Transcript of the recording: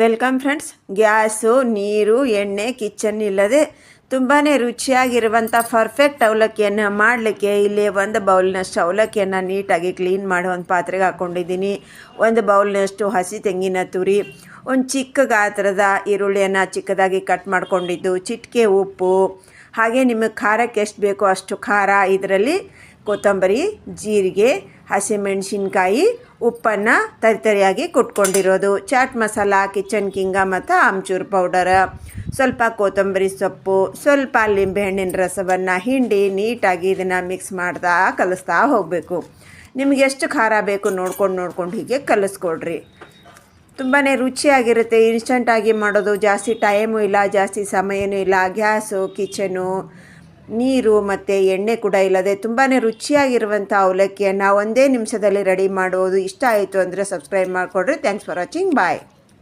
Welcome friends. Gas, ನೀರು, ಎಣ್ಣೆ, kitchen ಇಲ್ಲದೆ ತುಂಬಾ ರುಚಿಯಾಗಿರುವಂಥ ಪರ್ಫೆಕ್ಟ್ ಅವಲಕ್ಕಿಯನ್ನು ಮಾಡಲಿಕ್ಕೆ ಇಲ್ಲಿ ಒಂದು ಬೌಲ್ನಷ್ಟು ಅವಲಕ್ಕಿಯನ್ನು ನೀಟಾಗಿ ಕ್ಲೀನ್ ಮಾಡೋ ಒಂದು ಪಾತ್ರೆಗೆ ಹಾಕ್ಕೊಂಡಿದ್ದೀನಿ ಒಂದು ಬೌಲ್ನಷ್ಟು ಹಸಿ ತೆಂಗಿನ ತುರಿ, ಒಂದು ಚಿಕ್ಕ ಗಾತ್ರದ ಈರುಳ್ಳಿಯನ್ನು ಚಿಕ್ಕದಾಗಿ ಕಟ್ ಮಾಡ್ಕೊಂಡಿದ್ದು, ಚಿಟಿಕೆ ಉಪ್ಪು, ಹಾಗೆ ನಿಮಗೆ ಖಾರಕ್ಕೆ ಎಷ್ಟು ಬೇಕೋ ಅಷ್ಟು ಖಾರ, ಇದರಲ್ಲಿ ಕೊತ್ತಂಬರಿ, ಜೀರಿಗೆ ಹಸಿಮೆಣಸಿನ್ಕಾಯಿ ಉಪ್ಪನ್ನು ತರಿತರಿಯಾಗಿ ಕುಟ್ಕೊಂಡಿರೋದು. ಚಾಟ್ ಮಸಾಲ, ಕಿಚನ್ ಕಿಂಗ ಮತ್ತು ಆಮ್ಚೂರು ಪೌಡರ್. ಸ್ವಲ್ಪ ಕೊತ್ತಂಬರಿ ಸೊಪ್ಪು, ಸ್ವಲ್ಪ ಲಿಂಬೆಹಣ್ಣಿನ ರಸವನ್ನು ಹಿಂಡಿ ನೀಟಾಗಿ ಇದನ್ನು ಮಿಕ್ಸ್ ಮಾಡ್ತಾ ಕಲಿಸ್ತಾ ಹೋಗಬೇಕು. ನಿಮಗೆ ಎಷ್ಟು ಖಾರ ಬೇಕು ನೋಡ್ಕೊಂಡು ನೋಡ್ಕೊಂಡು ಹೀಗೆ ಕಲಿಸ್ಕೊಡ್ರಿ. ತುಂಬಾ ರುಚಿಯಾಗಿರುತ್ತೆ ಇನ್ಸ್ಟಂಟಾಗಿ ಮಾಡೋದು. ಜಾಸ್ತಿ ಟೈಮು ಇಲ್ಲ, ಜಾಸ್ತಿ ಸಮಯನೂ ಇಲ್ಲ. ಗ್ಯಾಸು, ಕಿಚನು ನೀರು ಮತ್ತು ಎಣ್ಣೆ ಕೂಡ ಇಲ್ಲದೆ ತುಂಬಾ ರುಚಿಯಾಗಿರುವಂಥ ಅವಲಕ್ಕಿಯನ್ನು ಒಂದೇ ನಿಮಿಷದಲ್ಲಿ ರೆಡಿ ಮಾಡೋದು ಇಷ್ಟ ಆಯಿತು ಅಂದರೆ ಸಬ್ಸ್ಕ್ರೈಬ್ ಮಾಡಿಕೊಡ್ರಿ. Thanks for watching bye